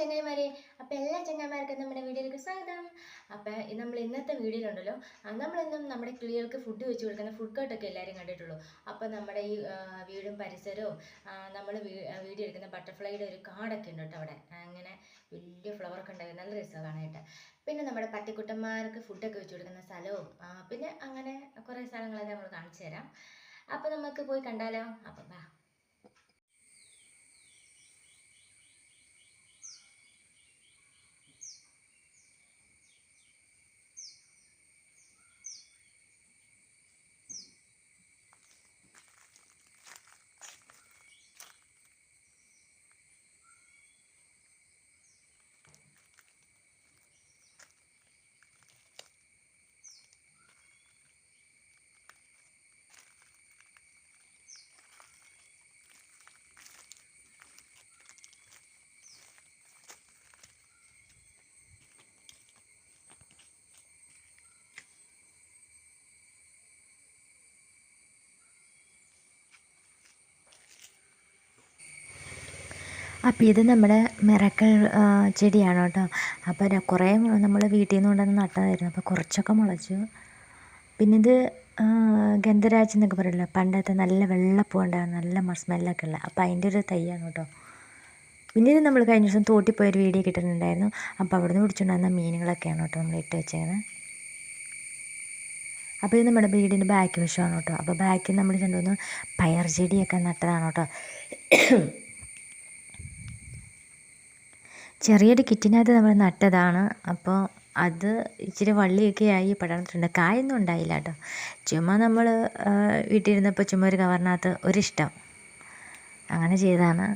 ചങ്ങായിമാരെ അപ്പോൾ എല്ലാ ചങ്ങായിമാർക്കും നമ്മുടെ വീഡിയോയിലേക്ക് സ്വാഗതം. അപ്പോൾ നമ്മൾ ഇന്നത്തെ വീഡിയോയിലുണ്ടല്ലോ നമ്മളിന്നും നമ്മുടെ കിളികൾക്ക് ഫുഡ് വെച്ച് കൊടുക്കുന്ന ഫുഡ് കോർട്ടൊക്കെ എല്ലാവരും കണ്ടിട്ടുള്ളൂ. അപ്പോൾ നമ്മുടെ ഈ വീടും പരിസരവും നമ്മൾ വീഡിയോ എടുക്കുന്ന ബട്ടർഫ്ലൈയുടെ ഒരു കാടൊക്കെ ഉണ്ട് കേട്ടോ അവിടെ. അങ്ങനെ വലിയ ഫ്ലവറൊക്കെ ഉണ്ടായി നല്ല രസമാണ് കാണാനായിട്ട്. പിന്നെ നമ്മുടെ പട്ടിക്കുട്ടന്മാർക്ക് ഫുഡൊക്കെ വെച്ച് കൊടുക്കുന്ന സ്ഥലവും പിന്നെ അങ്ങനെ കുറേ സ്ഥലങ്ങളൊക്കെ നമ്മൾ കാണിച്ചു തരാം. അപ്പോൾ നമുക്ക് പോയി കണ്ടാലോ? അപ്പം വാ. അപ്പോൾ ഇത് നമ്മുടെ മിറക്കൾ ചെടിയാണ് കേട്ടോ. അപ്പോൾ കുറേ നമ്മൾ വീട്ടിൽ നിന്ന് കൊണ്ടുവന്ന് നട്ടതായിരുന്നു. അപ്പോൾ കുറച്ചൊക്കെ മുളച്ചു. പിന്നെ ഇത് ഗന്ധരാജ് എന്നൊക്കെ പറയുമല്ലോ പണ്ടത്തെ നല്ല വെള്ളപ്പൂ ഉണ്ടായിരുന്നു. നല്ല സ്മെല്ലൊക്കെ ഉള്ള. അപ്പോൾ അതിന്റെ ഒരു തൈയാണ് കേട്ടോ. പിന്നെ ഇത് നമ്മൾ കഴിഞ്ഞ ദിവസം തോട്ടിൽ പോയൊരു വീഡിയോ കിട്ടുന്നുണ്ടായിരുന്നു. അപ്പോൾ അവിടെ നിന്ന് പിടിച്ചുകൊണ്ടുവന്ന മീനുകളൊക്കെയാണ് കേട്ടോ നമ്മൾ ഇട്ട് വെച്ചേക്കുന്നത് അപ്പോൾ ഇത് നമ്മുടെ വീടിന്റെ ബാക്ക് വശമാണ് കേട്ടോ. അപ്പോൾ ബാക്കിൽ നമ്മൾ രണ്ടുമൂന്ന് പയർ ചെടിയൊക്കെ നട്ടതാണ് കേട്ടോ. ചെറിയൊരു കിറ്റിനകത്ത് നമ്മൾ നട്ടതാണ്. അപ്പോൾ അത് ഇച്ചിരി വള്ളിയൊക്കെ ആയി പടർന്നിട്ടുണ്ട്. കായൊന്നും ഉണ്ടായില്ല കേട്ടോ. ചുമ്മാ നമ്മൾ വീട്ടിലിരുന്നപ്പോൾ ചുമ്മാ ഒരു കവറിനകത്ത് ഒരിഷ്ടം. അങ്ങനെ ചെയ്തതാണ്.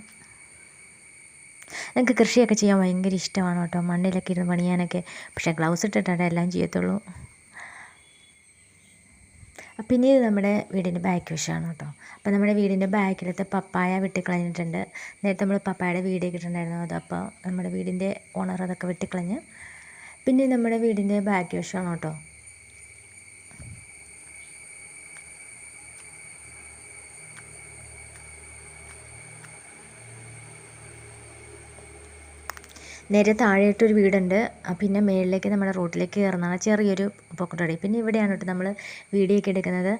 നിങ്ങൾക്ക് കൃഷിയൊക്കെ ചെയ്യാൻ ഭയങ്കര ഇഷ്ടമാണ് കേട്ടോ. മണ്ണിലൊക്കെ ഇരുന്ന് പണിയാനൊക്കെ. പക്ഷേ ഗ്ലൗസ് ഇട്ടിട്ടാണ് എല്ലാം ചെയ്യത്തുള്ളൂ. പിന്നെ നമ്മുടെ വീടിന്റെ ബാക്ക് വശമാണ് കേട്ടോ. അപ്പോൾ നമ്മുടെ വീടിന്റെ ബാക്കിലത്തെ പപ്പായ വെട്ടിക്കളഞ്ഞിട്ടുണ്ട്. നേരത്തെ നമ്മൾ പപ്പായയുടെ വീട് ഇട്ടിട്ടുണ്ടായിരുന്നു. അതപ്പോൾ നമ്മുടെ വീടിന്റെ ഓണർ അതൊക്കെ വെട്ടിക്കളഞ്ഞ് പിന്നെ നമ്മുടെ വീടിന്റെ ബാക്ക് വശമാണ് കേട്ടോ. നേരെ താഴെയായിട്ടൊരു വീടുണ്ട്. പിന്നെ മേളിലേക്ക് നമ്മുടെ റോട്ടിലേക്ക് കയറുന്നതാണ് ചെറിയൊരു പൊക്കട്ടടി പിന്നെ ഇവിടെയാണ് കേട്ടോ നമ്മൾ വീഡിയോ ഒക്കെ എടുക്കുന്നത്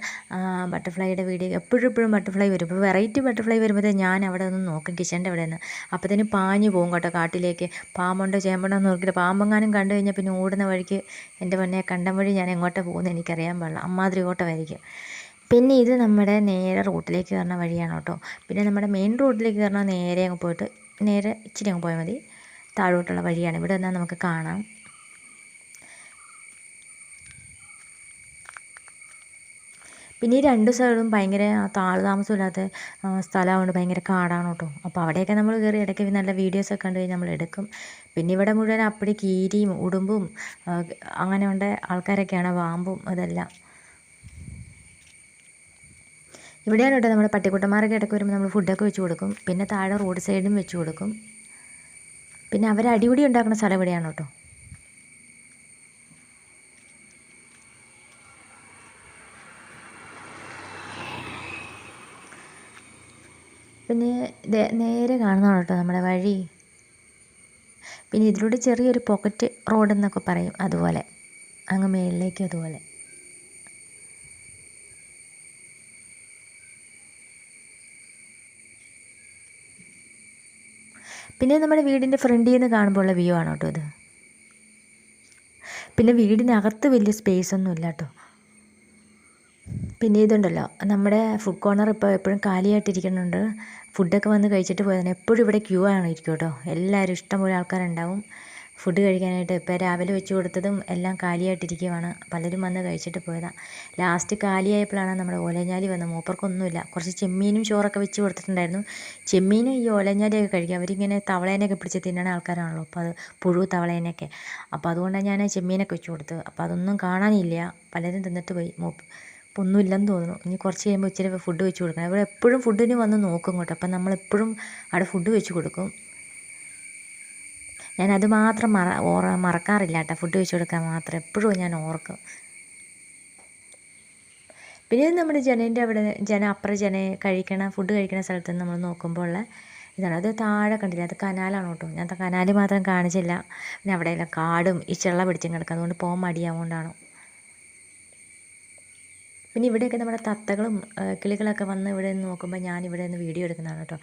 ബട്ടർഫ്ലൈയുടെ വീഡിയോ എപ്പോഴും എപ്പോഴും ബട്ടർഫ്ലൈ വരും. ഇപ്പോൾ വെറൈറ്റി ബട്ടർഫ്ലൈ വരുമ്പോൾ ഞാൻ അവിടെ ഒന്ന് നോക്കും കിച്ചന്റെ അവിടെ നിന്ന്. അപ്പോഴത്തേന് പാഞ്ഞു പോകും കേട്ടോ കാട്ടിലേക്ക്. പാമ്പുണ്ടോ ചേമ്പുണ്ടോ എന്ന് നോക്കിയിട്ട് പാമ്പെങ്ങാനും കണ്ടു കഴിഞ്ഞാൽ പിന്നെ ഓടുന്ന വഴിക്ക് എന്റെ പൊന്നെ കണ്ടം വഴി ഞാൻ എങ്ങോട്ടാണ് പോകുന്നത് എനിക്കറിയാൻ പാടില്ല. അമ്മാതിരി ഓട്ടമായിരിക്കും പിന്നെ ഇത് നമ്മുടെ നേരെ റോട്ടിലേക്ക് കയറുന്ന വഴിയാണ് കേട്ടോ. പിന്നെ നമ്മുടെ മെയിൻ റോഡിലേക്ക് കയറണ നേരെ അങ്ങ് പോയിട്ട് നേരെ ഇച്ചിരി അങ്ങ് പോയാൽ മതി. താഴോട്ടുള്ള വഴിയാണ്. ഇവിടെ നിന്നാൽ നമുക്ക് കാണാം. പിന്നെ ഈ രണ്ട് സൈഡും ഭയങ്കര താമസമില്ലാത്ത സ്ഥലമായതുകൊണ്ട് ഭയങ്കര കാടാണ് കേട്ടോ അപ്പോൾ അവിടെയൊക്കെ നമ്മൾ കയറി ഇടയ്ക്ക് നല്ല വീഡിയോസൊക്കെ കണ്ടു കഴിഞ്ഞാൽ നമ്മൾ എടുക്കും. പിന്നെ ഇവിടെ മുഴുവൻ അപ്പടി കീരിയും ഉടുമ്പും അങ്ങനെ ഉണ്ട് ആൾക്കാരൊക്കെയാണ്. വാമ്പും അതെല്ലാം. ഇവിടെയാണ് കേട്ടോ നമ്മുടെ പട്ടിക്കുട്ടന്മാരൊക്കെ ഇടയ്ക്ക് വരുമ്പോൾ നമ്മൾ ഫുഡൊക്കെ വെച്ച് കൊടുക്കും. പിന്നെ താഴെ റോഡ് സൈഡും വെച്ച് കൊടുക്കും. പിന്നെ അവർ അടിപിടി ഉണ്ടാക്കുന്ന സ്ഥലം ഇവിടെയാണ് കേട്ടോ. പിന്നെ നേരെ കാണുന്നതാണ് കേട്ടോ നമ്മുടെ വഴി. പിന്നെ ഇതിലൂടെ ചെറിയൊരു പോക്കറ്റ് റോഡ് എന്നൊക്കെ പറയും അതുപോലെ. അങ്ങ് മേളിലേക്ക് അതുപോലെ. പിന്നെ നമ്മുടെ വീടിന്റെ ഫ്രണ്ടിൽ നിന്ന് കാണുമ്പോൾ ഉള്ള വ്യൂ ആണ് കേട്ടോ ഇത്? പിന്നെ വീടിനകത്ത് വലിയ സ്പേസ് ഒന്നും ഇല്ല കേട്ടോ പിന്നെ ഇതുണ്ടല്ലോ നമ്മുടെ ഫുഡ് കോർണർ ഇപ്പോൾ എപ്പോഴും കാലിയായിട്ടിരിക്കുന്നുണ്ട്. ഫുഡൊക്കെ വന്ന് കഴിച്ചിട്ട് പോയതാണ് എപ്പോഴും ഇവിടെ ക്യൂ ആണ് ഇരിക്കും കേട്ടോ എല്ലാവരും ഇഷ്ടംപോലെ ആൾക്കാരുണ്ടാവും. ഫുഡ് കഴിക്കാനായിട്ട് ഇപ്പം രാവിലെ വെച്ച് കൊടുത്തതും എല്ലാം കാലിയായിട്ടിരിക്കുവാണ്. പലരും വന്ന് കഴിച്ചിട്ട് പോയതാണ് ലാസ്റ്റ് കാലിയായപ്പോഴാണ് നമ്മുടെ ഓലഞ്ഞാലി വന്നത് മൂപ്പർക്കൊന്നുമില്ല. കുറച്ച് ചെമ്മീനും ചോറൊക്കെ വെച്ച് കൊടുത്തിട്ടുണ്ടായിരുന്നു. ചെമ്മീനും ഈ ഓലഞ്ഞാലിയൊക്കെ കഴിക്കുക അവരിങ്ങനെ തവളേനെയൊക്കെ പിടിച്ച് തിന്നണ ആൾക്കാരാണല്ലോ. അപ്പോൾ അത് പുഴു തവളേനെയൊക്കെ. അപ്പോൾ അതുകൊണ്ടാണ് ഞാൻ ചെമ്മീനൊക്കെ വെച്ച് കൊടുത്തത് അപ്പോൾ അതൊന്നും കാണാനില്ല. പലരും തിന്നിട്ട് പോയി. മൂപ്പ് അപ്പോൾ ഒന്നുമില്ലെന്ന് തോന്നുന്നു. ഇനി കുറച്ച് കഴിയുമ്പോൾ ഇച്ചിരി ഫുഡ് വെച്ച് കൊടുക്കണം. ഇവിടെ എപ്പോഴും ഫുഡിന് വന്ന് നോക്കും കേട്ടോ. അപ്പം നമ്മളെപ്പോഴും അവിടെ ഫുഡ് വെച്ച് കൊടുക്കും. ഞാൻ അത് മാത്രം മറ ഓർ മറക്കാറില്ല കേട്ടോ ഫുഡ് വെച്ച് കൊടുക്കാൻ മാത്രം എപ്പോഴും ഞാൻ ഓർക്കും. പിന്നെ നമ്മുടെ ജനേന്റെ അവിടെ ജന അപ്പുറം ജന കഴിക്കണ ഫുഡ് കഴിക്കണ സ്ഥലത്ത് നമ്മൾ നോക്കുമ്പോൾ ഉള്ള ഇതാണ്. അത് താഴെ കണ്ടില്ല? അത് കനാലാണ് കേട്ടോ. ഞാൻ കനാല് മാത്രം കാണിച്ചില്ല. പിന്നെ അവിടെയെല്ലാം കാടും ഈ ചെള്ള പിടിച്ചും കിടക്കും. അതുകൊണ്ട് പോകാൻ മടിയാവുകൊണ്ടാണ് പിന്നെ ഇവിടെയൊക്കെ നമ്മുടെ തത്തകളും കിളികളൊക്കെ വന്ന് ഇവിടെ നിന്ന് നോക്കുമ്പോൾ ഞാൻ ഇവിടെ നിന്ന് വീഡിയോ എടുക്കുന്നതാണ് കേട്ടോ.